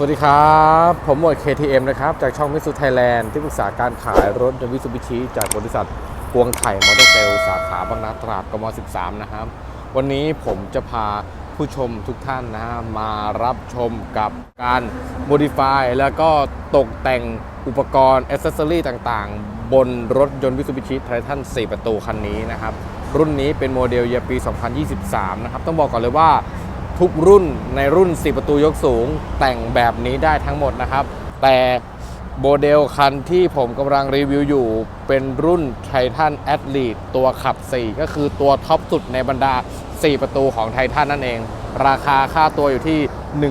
สวัสดีครับ ผมหมวด KTM นะครับ จากช่องมิสุไทยแลนด์ที่ปรึกษาการขายรถยนต์วิสุบิชิจากบริษัทกวงไถ่มอเตอร์เซลสาขาบางนาตราดกม 13 นะครับ วันนี้ผมจะพาผู้ชมทุกท่านนะฮะมารับชมกับการ modify แล้วก็ตกแต่งอุปกรณ์ accessory ต่างๆ บนรถยนต์วิสุบิชิไททัน 4 ประตูคันนี้นะครับ รุ่นนี้เป็นโมเดลเยปี 2023 นะครับ ต้องบอกก่อนเลยว่า ทุกรุ่นในรุ่น 4 ประตูยกสูง แต่งแบบนี้ได้ทั้งหมดนะครับ แต่โมเดลคันที่ผมกำลังรีวิวอยู่ เป็นรุ่น Titan Athlete ตัวขับ 4 ก็คือตัวท็อปสุดในบรรดา 4 ประตูของไททันนั่นเอง ราคาค่าตัวอยู่ที่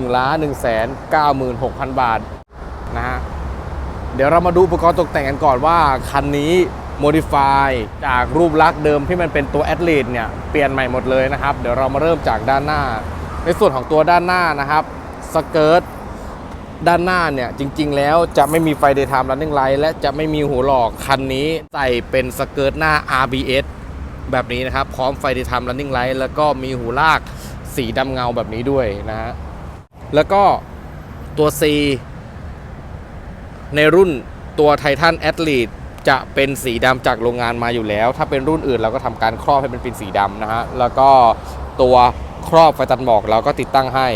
1 ล้าน1 9 6 0 0 0 บาทนะฮะเดี๋ยวเรามาดูอุปกรณ์ตกแต่งกันก่อนว่า คันนี้ modify จากรูปลักษณ์เดิมที่มันเป็นตัว Athlete เนี่ย เปลี่ยนใหม่หมดเลยนะครับ เดี๋ยวเรามาเริ่มจากด้านหน้า ในส่วนของตัวด้านหน้านะครับสเกิร์ตด้านหน้าเนี่ยจริง ๆ แล้วจะไม่มีไฟ daytime running light และจะไม่มีหูหลอกคันนี้ใส่เป็นสเกิร์ตหน้า RBS แบบนี้นะครับ พร้อมไฟ daytime running light แล้วก็มีหูลากสีดำเงาแบบนี้ด้วยนะฮะแล้วก็ตัว C ในรุ่นตัวไททันแอ l ลี e จะเป็นสีดำจากโรงงานมาอยู่แล้ว ถ้าเป็นรุ่นอื่นเราก็ทำการครอบให้เป็นเป็นสีดำนะฮะแล้วก็ตัว ครอบไฟตัดหมอกเราก็ติดตั้งให้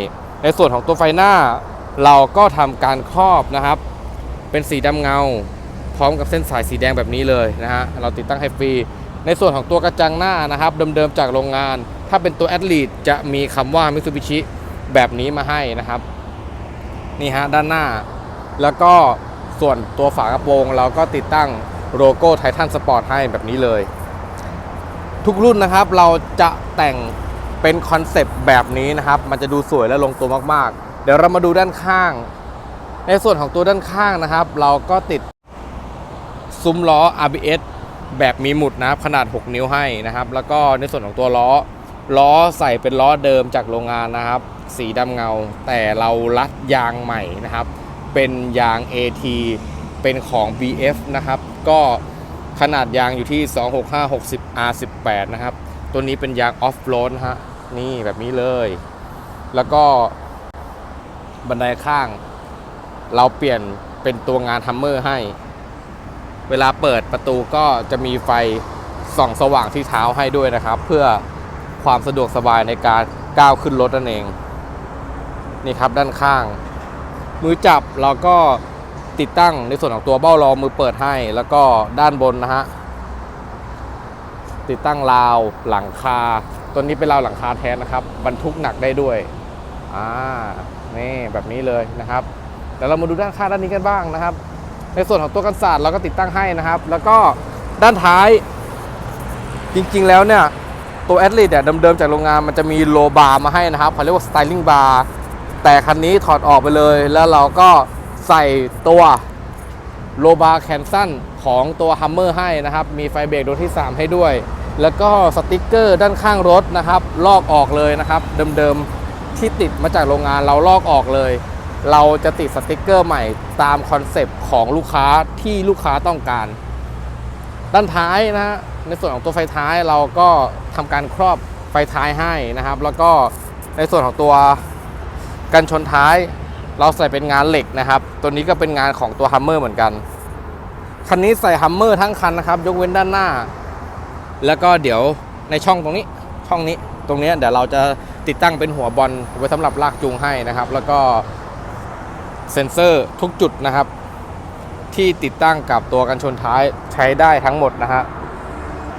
ในส่วนของตัวไฟหน้า เราก็ทำการครอบนะครับ เป็นสีดำเงา พร้อมกับเส้นสายสีแดงแบบนี้เลยนะฮะเราติดตั้งให้ฟรีในส่วนของตัวกระจังหน้านะครับเดิมๆจากโรงงาน ถ้าเป็นตัวแอ l ลี e จะมีคำว่า Mitsubishi แบบนี้มาให้นะครับนี่ฮะด้านหน้า แล้วก็ส่วนตัวฝากระโปรง เราก็ติดตั้งโลโก้ไททันสปอร์ตให้แบบนี้เลย ทุกรุ่นนะครับเราจะแต่ง เป็นคอนเซปต์แบบนี้นะครับ มันจะดูสวยและลงตัวมากๆ เดี๋ยวเรามาดูด้านข้าง ในส่วนของตัวด้านข้างนะครับ เราก็ติดซุ้มล้อ RBS แบบมีหมุดนะครับขนาด 6 นิ้วให้นะครับ แล้วก็ในส่วนของตัวล้อ ล้อใส่เป็นล้อเดิมจากโรงงานนะครับ สีดำเงา แต่เราลัดยางใหม่นะครับ เป็นยาง AT เป็นของ BF นะครับ ก็ขนาดยางอยู่ที่ 265 60 R18 นะครับ ตัวนี้เป็นยางออฟโรดนะฮะ นี่แบบนี้เลย แล้วก็บันไดข้าง เราเปลี่ยนเป็นตัวงานทัมเมอร์ให้ เวลาเปิดประตูก็จะมีไฟส่องสว่างที่เท้าให้ด้วยนะครับ เพื่อความสะดวกสบายในการก้าวขึ้นรถนั่นเอง นี่ครับด้านข้าง มือจับเราก็ติดตั้งในส่วนของตัวเบ้ารองมือเปิดให้ แล้วก็ด้านบนนะฮะติดตั้งราวหลังคา ตัวนี้เป็นราวหลังคาแทนนะครับ บรรทุกหนักได้ด้วย อ่า นี่แบบนี้เลยนะครับเดี๋ยวเรามาดูด้านข้างด้านนี้กันบ้างนะครับ ในส่วนของตัวกันศาสตร์เราก็ติดตั้งให้นะครับ แล้วก็ด้านท้าย จริงๆแล้วเนี่ยตัวแอดลิทเนี่ยเดิมๆจากโรงงานมันจะมีโลบาร์มาให้นะครับเขาเรียกว่าสไตลิ่งบาร์แต่คันนี้ถอดออกไปเลย แล้วเราก็ใส่ตัวโลบาร์แคนซันของตัวฮัมเมอร์ให้นะครับ มีไฟเบรกดวงที่ 3 ให้ด้วย แล้วก็สติกเกอร์ด้านข้างรถนะครับ ลอกออกเลยนะครับ เดิมๆที่ติดมาจากโรงงานเราลอกออกเลย เราจะติดสติกเกอร์ใหม่ตามคอนเซปต์ของลูกค้าที่ลูกค้าต้องการ ด้านท้ายนะฮะในส่วนของตัวไฟท้ายเราก็ทำการครอบไฟท้ายให้นะครับ แล้วก็ในส่วนของตัวกันชนท้ายเราใส่เป็นงานเหล็กนะครับ ตัวนี้ก็เป็นงานของตัวฮัมเมอร์เหมือนกัน คันนี้ใส่ฮัมเมอร์ทั้งคันนะครับ ยกเว้นด้านหน้า แล้วก็เดี๋ยวในช่องตรงนี้ช่องนี้ตรงเนี้ยเดี๋ยวเราจะติดตั้งเป็นหัวบอลไว้สำหรับลากจูงให้นะครับ แล้วก็เซ็นเซอร์ทุกจุดนะครับ ที่ติดตั้งกับตัวกันชนท้ายใช้ได้ทั้งหมดนะฮะ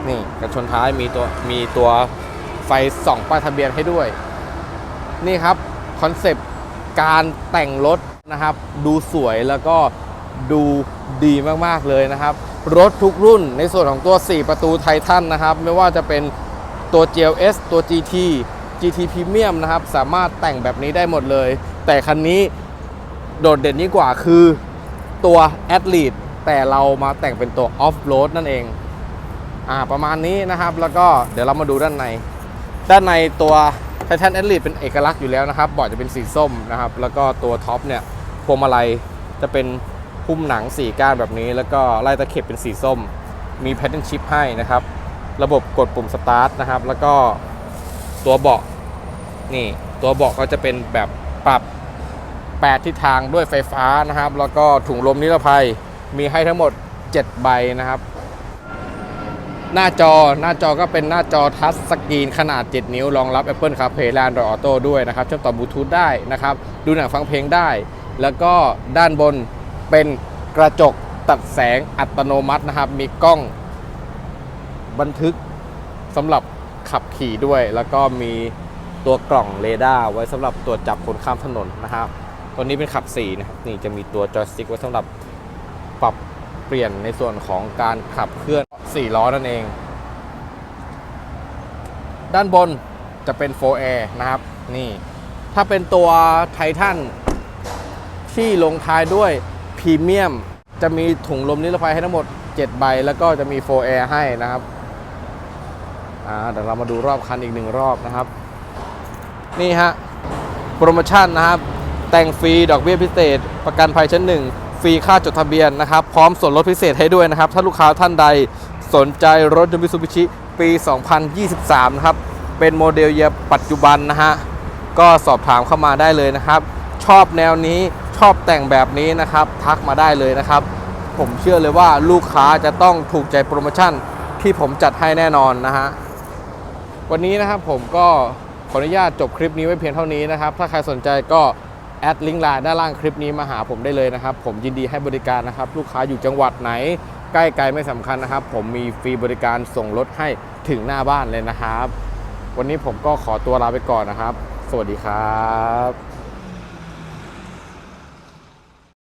นี่กันชนท้ายมีตัวมีตัวไฟส่องป้ายทะเบียนให้ด้วย นี่ครับคอนเซปต์การแต่งรถนะครับ ดูสวยแล้วก็ดูดีมากๆเลยนะครับ รถทุกรุ่นในส่วนของตัว 4 ประตูไททันนะครับ ไม่ว่าจะเป็นตัว GLS ตัว GT GT Premium นะครับ สามารถแต่งแบบนี้ได้หมดเลย แต่คันนี้โดดเด่นยิ่งกว่าคือตัว Athlete แต่เรามาแต่งเป็นตัว Off Road นั่นเอง อ่า ประมาณนี้นะครับ แล้วก็เดี๋ยวเรามาดูด้านใน ด้านในตัวไททันแอ l ลี e เป็นเอกลักษณ์อยู่แล้วนะครับบอร์ดจะเป็นสีส้มนะครับ แล้วก็ตัวท็อปเนี่ยพวงมาลัยจะเป็น พุ่มหนังสีก้านแบบนี้ แล้วก็ไล่ตะเข็บเป็นสีส้ม มีแพทเทิร์นชิพให้นะครับ ระบบกดปุ่มสตาร์ทนะครับ แล้วก็ตัวเบาะนี่ ตัวเบาะก็จะเป็นแบบปรับ 8 ทิศทางด้วยไฟฟ้านะครับ แล้วก็ถุงลมนิรภัยมีให้ทั้งหมด 7 ใบนะครับ หน้าจอหน้าจอก็เป็นหน้าจอทัชสกรีนขนาด 7 นิ้วรองรับ Apple CarPlay และ Android Auto ด้วยนะครับเชื่อมต่อบลูทูธได้นะครับ ดูหนังฟังเพลงได้ แล้วก็ด้านบน เป็นกระจกตัดแสงอัตโนมัตินะครับ มีกล้องบันทึกสำหรับขับขี่ด้วย แล้วก็มีตัวกล่องเรดาร์ไว้สำหรับตรวจจับคนข้ามถนนนะครับ ตัวนี้เป็นขับ4นะครับ นี่จะมีตัวจอยสติ๊กไว้สำหรับปรับเปลี่ยนในส่วนของการขับเคลื่อน4ล้อนั่นเอง ด้านบนจะเป็น 4Air นะครับ นี่ ถ้าเป็นตัวไททันที่ลงท้ายด้วย พรีเมียม จะมีถุงลมนิรภัยให้ทั้งหมด 7 ใบ แล้วก็จะมี 4Air ให้นะครับอ่าเดี๋ยวเรามาดูรอบคันอีกหนึ่งรอบนะครับ นี่ฮะ โปรโมชั่นนะครับ แต่งฟรีดอกเบี้ยพิเศษ ประกันภัยชั้นหนึ่งฟรีค่าจดทะเบียนนะครับ พร้อมส่วนลดพิเศษให้ด้วยนะครับ ถ้าลูกค้าท่านใดสนใจรถยนต์มิซูบิชิปี 2023 นะครับ เป็นโมเดลเยียปัจจุบันนะฮะ ก็สอบถามเข้ามาได้เลยนะครับ ชอบแนวนี้ ชอบแต่งแบบนี้นะครับ ทักมาได้เลยนะครับ ผมเชื่อเลยว่าลูกค้าจะต้องถูกใจโปรโมชั่นที่ผมจัดให้แน่นอนนะฮะวันนี้นะครับผมก็ขออนุญาตจบคลิปนี้ไว้เพียงเท่านี้นะครับ ถ้าใครสนใจก็แอดลิงก์ไลน์ด้านล่างคลิปนี้มาหาผมได้เลยนะครับ ผมยินดีให้บริการนะครับ ลูกค้าอยู่จังหวัดไหน ใกล้ไกลไม่สำคัญนะครับ ผมมีฟรีบริการส่งรถให้ถึงหน้าบ้านเลยนะครับ วันนี้ผมก็ขอตัวลาไปก่อนนะครับ สวัสดีครับ